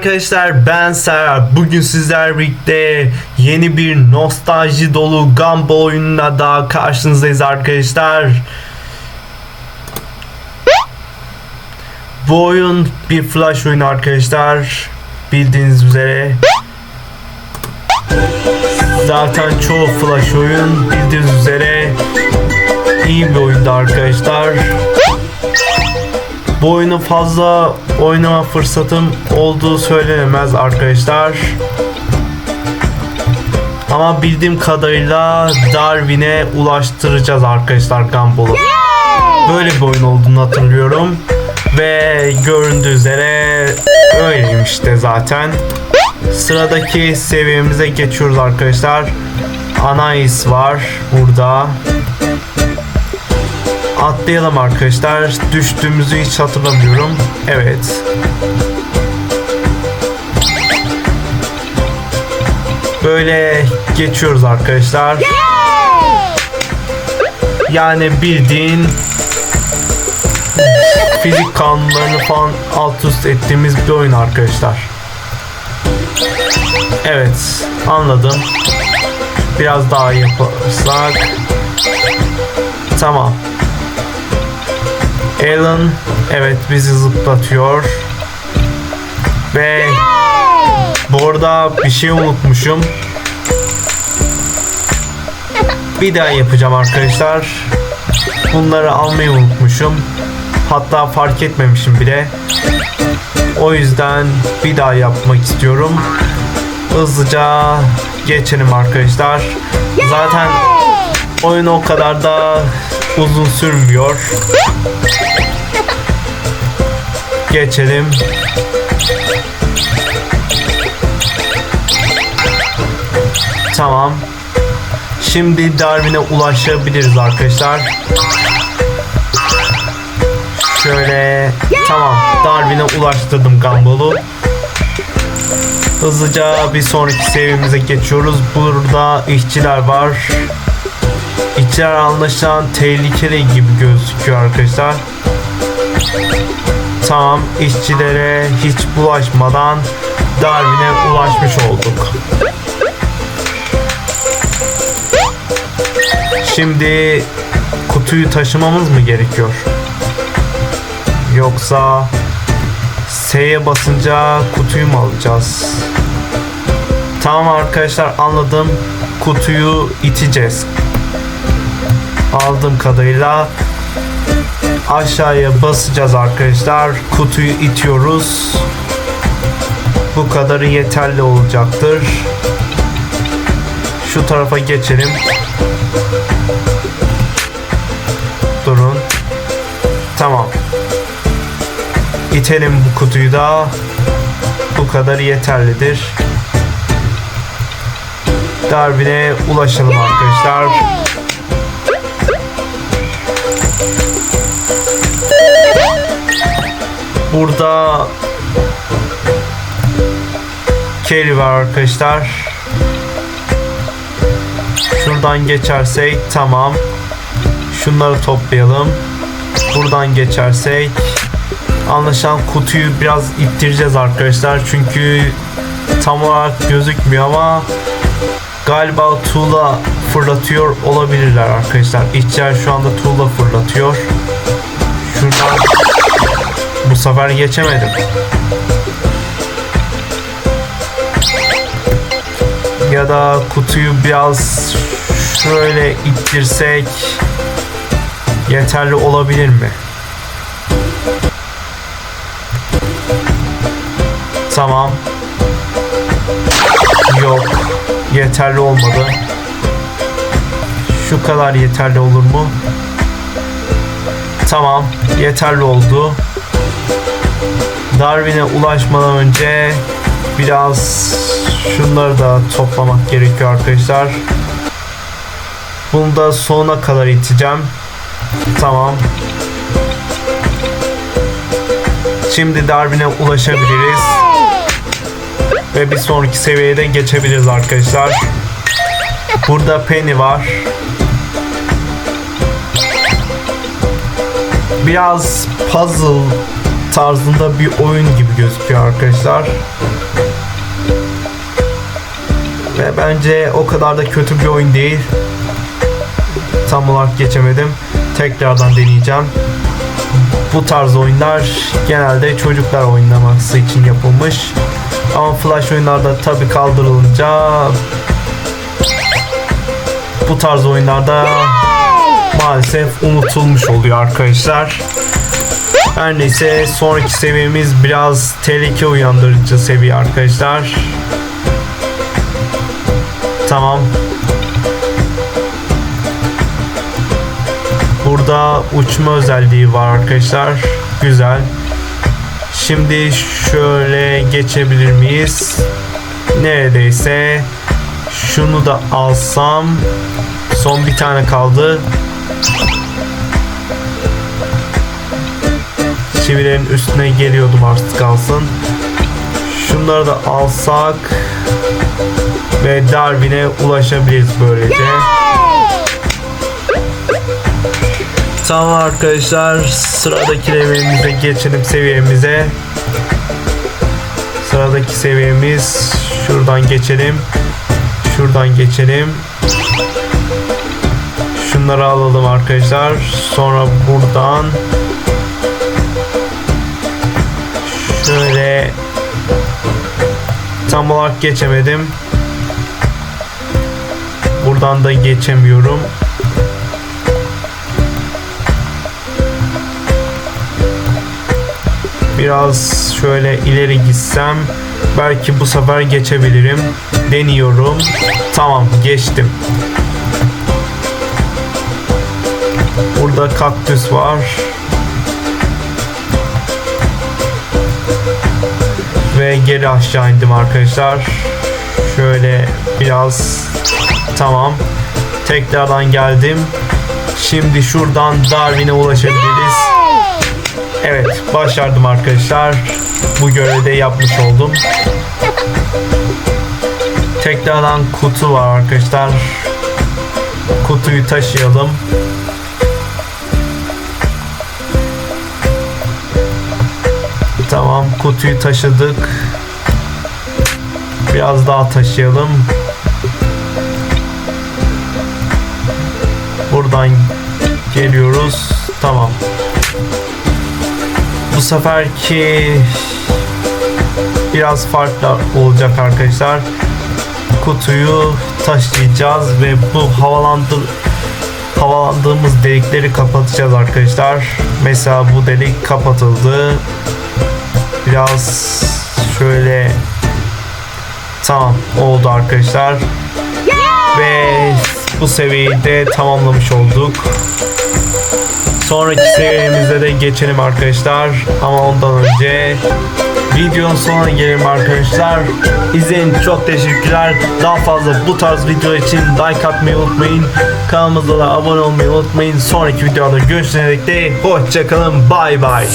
arkadaşlar ben Serhat. Bugün sizler birlikte yeni bir nostalji dolu Gumball oyununa daha karşınızdayız arkadaşlar. Bu oyun bir flash oyunu arkadaşlar. Bildiğiniz üzere. Zaten çoğu flash oyun bildiğiniz üzere iyi bir oyundu arkadaşlar. Bu oyunu fazla oynama fırsatım olduğu söylenemez arkadaşlar. Ama bildiğim kadarıyla Darwin'e ulaştıracağız arkadaşlar Gumball'u. Böyle bir oyun olduğunu hatırlıyorum. Ve göründüğü üzere öyleymiş de zaten. Sıradaki seviyemize geçiyoruz arkadaşlar. Anais var burada. Atlayalım arkadaşlar. Düştüğümüzü hiç hatırlamıyorum. Evet. Böyle geçiyoruz arkadaşlar. Yani bildiğin fizik kanunlarını falan alt üst ettiğimiz bir oyun arkadaşlar. Evet, anladım. Biraz daha yaparsak. Tamam. Alan evet bizi zıplatıyor. Ve bu arada bir şey unutmuşum. Bir daha yapacağım arkadaşlar. Bunları almayı unutmuşum. Hatta fark etmemişim bile. O yüzden bir daha yapmak istiyorum. Hızlıca geçelim arkadaşlar. Zaten oyun o kadar da uzun sürmüyor. Geçelim. Tamam. Şimdi Darwin'e ulaşabiliriz arkadaşlar. Şöyle tamam Darwin'e ulaştırdım Gumball'u. Hızlıca bir sonraki seviyemize geçiyoruz. Burada işçiler var. İşçiler anlaşılan tehlikeli gibi gözüküyor arkadaşlar. Tamam işçilere hiç bulaşmadan Darwin'e ulaşmış olduk. Şimdi kutuyu taşımamız mı gerekiyor? Yoksa S'ye basınca kutuyu mu alacağız? Tamam arkadaşlar anladım. Kutuyu iteceğiz. Aldığım kadarıyla aşağıya basacağız arkadaşlar. Kutuyu itiyoruz. Bu kadarı yeterli olacaktır. Şu tarafa geçelim. Durun. Tamam. İtelim bu kutuyu da. Bu kadar yeterlidir. Darwin'e ulaşalım arkadaşlar. Burada Kelly var arkadaşlar. Şuradan geçersek tamam. Şunları toplayalım. Buradan geçersek anlaşılan kutuyu biraz ittireceğiz arkadaşlar. Çünkü tam olarak gözükmüyor ama galiba tuğla fırlatıyor olabilirler arkadaşlar. İçer şu anda tuğla fırlatıyor. Şuradan sefer geçemedim. Ya da kutuyu biraz şöyle ittirsek yeterli olabilir mi? Tamam. Yok. Yeterli olmadı. Şu kadar yeterli olur mu? Tamam. Yeterli oldu. Darwin'e ulaşmadan önce biraz şunları da toplamak gerekiyor arkadaşlar. Bunu da sonuna kadar iteceğim. Tamam. Şimdi Darwin'e ulaşabiliriz. Ve bir sonraki seviyeye de geçebiliriz arkadaşlar. Burada Penny var. Biraz puzzle tarzında bir oyun gibi gözüküyor arkadaşlar. Ve bence o kadar da kötü bir oyun değil. Tam olarak geçemedim. Tekrardan deneyeceğim. Bu tarz oyunlar genelde çocuklar oynaması için yapılmış. Ama flash oyunlarda tabi kaldırılınca bu tarz oyunlarda maalesef unutulmuş oluyor arkadaşlar. Her neyse sonraki seviyemiz biraz tehlike uyandırıcı seviye arkadaşlar. Tamam. Burada uçma özelliği var arkadaşlar. Güzel. Şimdi şöyle geçebilir miyiz? Neredeyse şunu da alsam son bir tane kaldı. Çivilerin üstüne geliyordum artık kalsın. Şunları da alsak ve Darwin'e ulaşabiliriz böylece. Tamam arkadaşlar sıradaki levelimize geçelim seviyemize. Sıradaki seviyemiz şuradan geçelim. Şuradan geçelim. Şunları alalım arkadaşlar. Sonra buradan şöyle tam olarak geçemedim. Buradan da geçemiyorum. Biraz şöyle ileri gitsem belki bu sefer geçebilirim. Deniyorum. Tamam geçtim. Burada kaktüs var. Ve geri aşağı indim arkadaşlar. Şöyle biraz tamam. Tekrardan geldim. Şimdi şuradan Darwin'e ulaşabiliriz. Evet başardım arkadaşlar. Bu görevi de yapmış oldum. Tekrardan kutu var arkadaşlar. Kutuyu taşıyalım. Kutuyu taşıdık. Biraz daha taşıyalım. Buradan geliyoruz. Tamam. Bu seferki biraz farklı olacak arkadaşlar. Kutuyu taşıyacağız ve bu havalandır havalandığımız delikleri kapatacağız arkadaşlar. Mesela bu delik kapatıldı. Biraz şöyle tamam oldu arkadaşlar. Ve bu seviyeyi de tamamlamış olduk. Sonraki seviyemizde de geçelim arkadaşlar. Ama ondan önce videonun sonuna gelelim arkadaşlar. İçin çok teşekkürler. Daha fazla bu tarz video için like atmayı unutmayın. Kanalımıza da abone olmayı unutmayın. Sonraki videoda görüşene dek de hoşçakalın. Bay bay.